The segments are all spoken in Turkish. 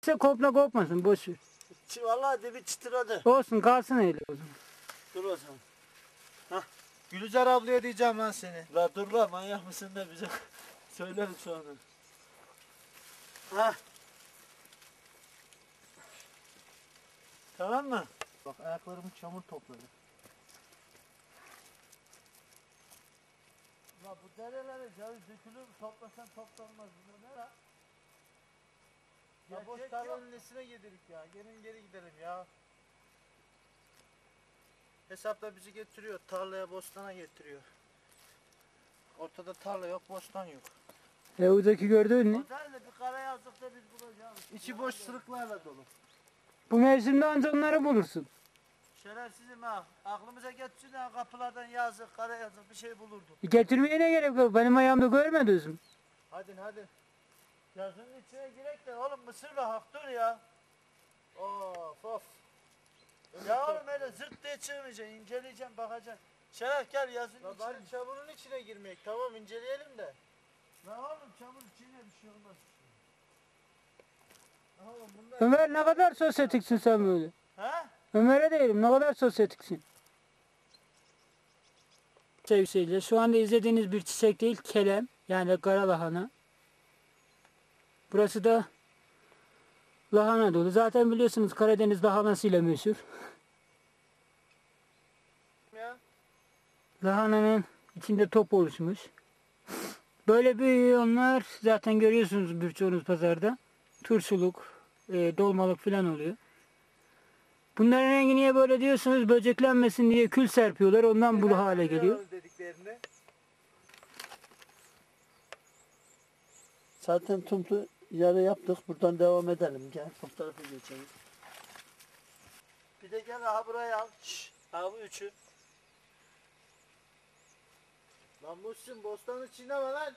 İşte komple kopmasın boş ver. Çi- Vallahi dibi çıtıradı. Olsun kalsın öyle o zaman. Dur o zaman. Gülüzer ablaya diyeceğim lan seni. La dur la manyak mısın da bize söylerim sonra. Ha. Tamam mı? Bak ayaklarımı çamur topladı. La bu derelere ceviz dökülür toplasan toplanmaz. Bu ne la? Ya boş Gerçek tarlanın nesine yedirdik ya. Gelin geri gidelim ya. Hesapla bizi getiriyor. Tarlaya bostana getiriyor. Ortada tarla yok, bostan yok. Gördün mü? O derle bir kara yazdıkta biz bulacağız. İçi boş sırıklarla dolu. Bu mevsimde ancak onları bulursun. Şerefsizim ha. Aklımıza getirsin ha kapılardan yazık, kara yazık bir şey bulurduk. E, Getirmeye ne gerek var? Benim ayağımda görmediniz mi? Hadi hadi. Yazının içine girek de oğlum mısırla hak dur ya. Of of. Ya oğlum öyle zırt diye çıkmayacaksın, inceleyeceksin, bakacaksın. Şeref gel yazının La içine. bari çamurun içine girmek. Tamam inceleyelim de. La oğlum çamur içine bir şey olmaz. Aha oğlum bunlar Ömer ne kadar sosyetiksin sen böyle? Ha? Ömer'e değilim ne kadar sosyetiksin. Sevgili seyirciler şu anda izlediğiniz bir çiçek değil kelem yani kara lahana. Burası da lahana dolu. Zaten biliyorsunuz Karadeniz lahanasıyla meşhur. ya. Lahananın içinde top oluşmuş. Böyle büyüyor onlar. Zaten görüyorsunuz birçoğunuz pazarda. Turşuluk, e, dolmalık falan oluyor. Bunların rengi niye böyle diyorsunuz? Böceklenmesin diye kül serpiyorlar. Ondan bu hale geliyor. Dediklerini. Zaten tumtu yarı yaptık. Buradan devam edelim. Gel bu tarafa geçelim. Bir de gel aha buraya al. Şşş. Aha bu üçü. Lan Muhsin bostanı çiğneme lan.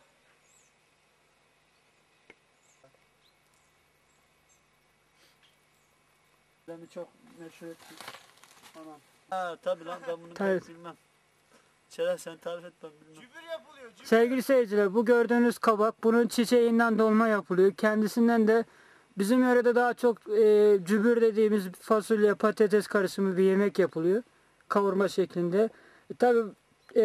Beni çok meşhur etti. Anam. Ha tabi lan ben bunu Tabii. bilmem. Şeref sen tarif et ben bilmem. Cübür. Sevgili seyirciler bu gördüğünüz kabak bunun çiçeğinden dolma yapılıyor. Kendisinden de bizim yörede daha çok e, cübür dediğimiz fasulye patates karışımı bir yemek yapılıyor. Kavurma şeklinde. E, Tabi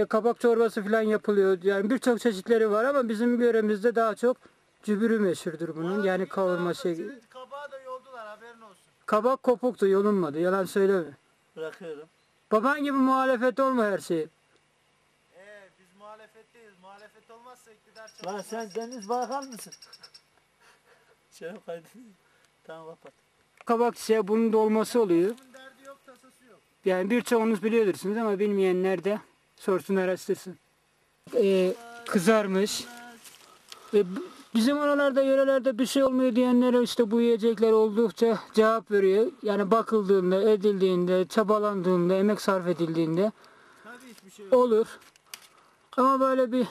kabak çorbası falan yapılıyor. Yani birçok çeşitleri var ama bizim yöremizde daha çok cübürü meşhurdur bunun. Yani kavurma şekli. Kabağı da yoldular haberin olsun. Kabak kopuktu yolunmadı yalan söyleme. Bırakıyorum. Baban gibi muhalefet olma her şeye. Ee biz muhalefetteyiz. Lan çalışmaz. sen Deniz Bakan mısın? Şeref kaydı. Tamam kapat. Kabak çiçeği bunun dolması oluyor. Bunun derdi yok tasası yok. Yani birçoğunuz biliyorsunuz ama bilmeyenler de sorsun araştırsın. Ee, kızarmış. Ve bizim oralarda yörelerde bir şey olmuyor diyenlere işte bu yiyecekler oldukça cevap veriyor. Yani bakıldığında, edildiğinde, çabalandığında, emek sarf edildiğinde Tabii hiçbir şey yok. olur. Ama böyle bir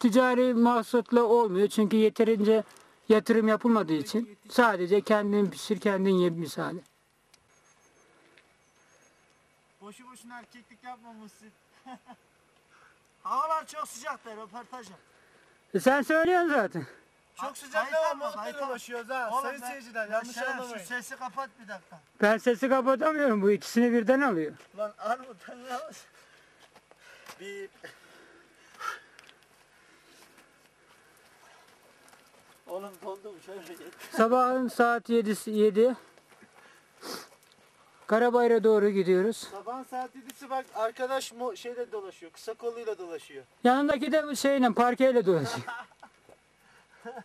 ticari mahsutla olmuyor. Çünkü yeterince yatırım yapılmadığı için sadece kendin pişir kendin ye misali. Boşu boşuna erkeklik yapmamışsın. Havalar çok sıcak da röportaj yap. E sen söylüyorsun zaten. Çok sıcak Hayır, ama montla ha. Oğlum Sayın ben- seyirciler yanlış Şeref, anlamayın. Sesi kapat bir dakika. Ben sesi kapatamıyorum. Bu ikisini birden alıyor. Lan armuttan yavaş. Bir... Oğlum dondum şöyle git. Sabahın saat 7. 7. Karabayır'a doğru gidiyoruz. Sabahın saat 7'si bak arkadaş mo şeyle dolaşıyor. Kısa kolluyla dolaşıyor. Yanındaki de şeyle parkeyle dolaşıyor.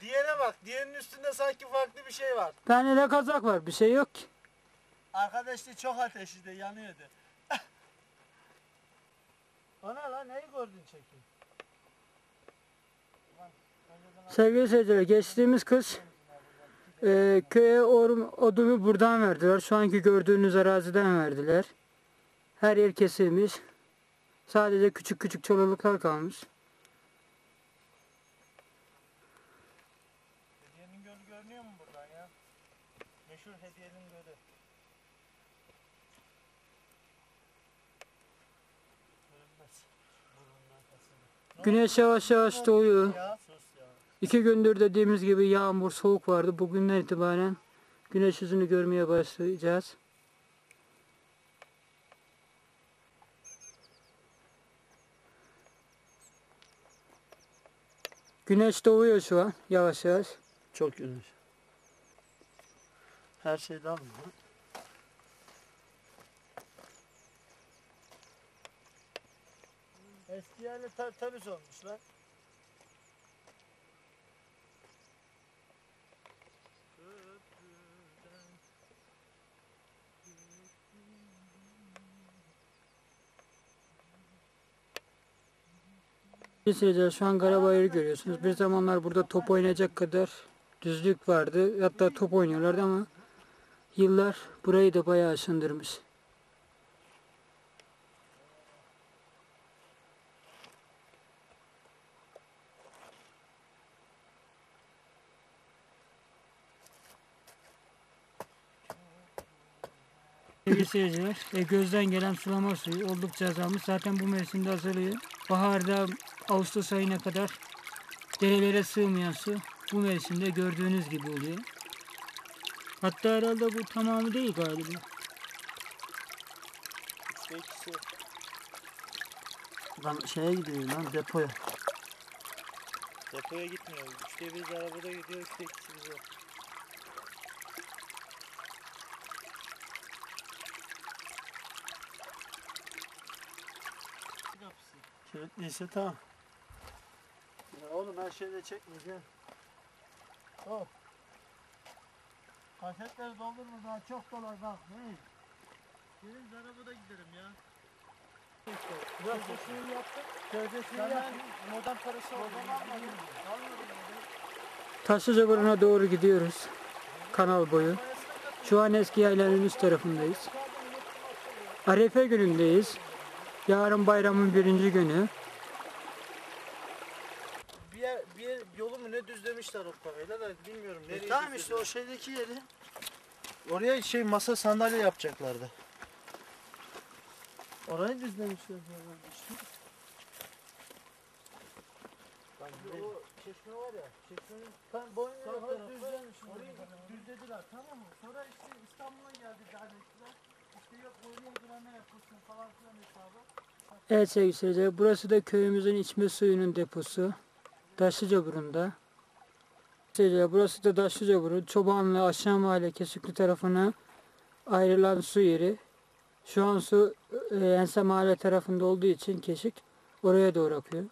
Diğerine bak. Diğerinin üstünde sanki farklı bir şey var. Bende de kazak var. Bir şey yok ki. Arkadaş da çok ateşli yanıyordu. Ana lan neyi gördün çekin? Sevgili seyirciler geçtiğimiz kış e, köye orm, odunu buradan verdiler. Şu anki gördüğünüz araziden verdiler. Her yer kesilmiş. Sadece küçük küçük çalılıklar kalmış. Hediyenin gölü görünüyor mu buradan ya? Meşhur hediyenin gölü. Görünmez. Güneş yavaş yavaş doğuyor. Ya İki gündür dediğimiz gibi yağmur, soğuk vardı. Bugünden itibaren güneş yüzünü görmeye başlayacağız. Güneş doğuyor şu an yavaş yavaş. Çok güneş. Her şey damla. Eski yerle ter temiz olmuş lan. Seyirciler şu an Karabayır'ı görüyorsunuz. Bir zamanlar burada top oynayacak kadar düzlük vardı. Hatta top oynuyorlardı ama yıllar burayı da bayağı aşındırmış. Sevgili seyirciler, e, gözden gelen sulama suyu oldukça azalmış. Zaten bu mevsimde azalıyor. Baharda Ağustos ayına kadar derelere sığmayan su bu mevsimde gördüğünüz gibi oluyor. Hatta herhalde bu tamamı değil galiba. İkisi. Lan şeye gidiyor lan depoya. Depoya gitmiyor. Üçte bir arabada gidiyor, üçte ikisi bize. Kilitliyse tamam. Ya oğlum her şeyde çekmeyeceğim. Hop. Kasetleri doldurma daha çok dolar bak. Ne? Gelin arabada giderim ya. Sözleşmeyi yaptık. Sözleşmeyi Ben yaptık. modern parası aldım. Taşlıca Burnu'na doğru gidiyoruz. Kanal boyu. Şu an eski yaylanın üst tarafındayız. Arefe günündeyiz. Yarın bayramın birinci günü. Bir, yer, bir yer, yolu düzlemişler o parayla da bilmiyorum nereye E, tamam işte o şeydeki yeri. Oraya şey masa sandalye yapacaklardı. Orayı düzlemişler. O çeşme var ya, çeşmenin Tam boyun sağ tarafı düzlemişler. orayı düzlediler tamam mı? Sonra işte İstanbul'a geldi dernekler. İşte yok oraya girenler yapılsın falan filan hesabı. Evet sevgili seyirciler, burası da köyümüzün içme suyunun deposu. Taşlıca Seyirciler, burası da Taşlıca Burnu. Çobanlı aşağı mahalle Kesüklü tarafına ayrılan su yeri. Şu an su e, Ense mahalle tarafında olduğu için Keşik oraya doğru akıyor.